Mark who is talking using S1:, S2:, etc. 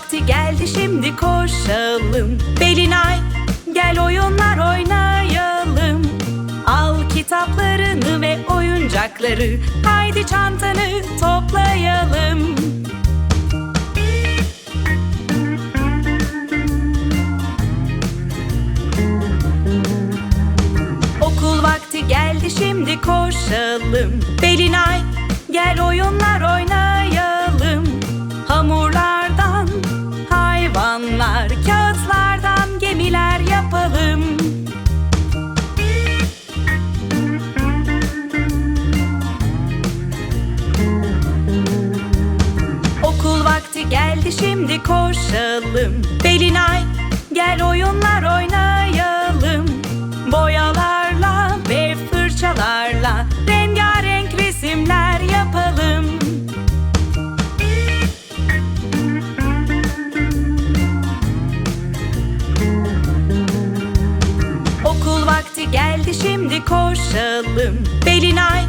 S1: vakti geldi şimdi koşalım. Belinay gel oyunlar oynayalım. Al kitaplarını ve oyuncakları Haydi çantanı toplayalım. Okul vakti geldi şimdi koşalım. Belinay geldi şimdi koşalım. Belinay gel oyunlar oynayalım. Boyalarla ve fırçalarla Rengarenk resimler yapalım. Okul vakti geldi şimdi koşalım. Belinay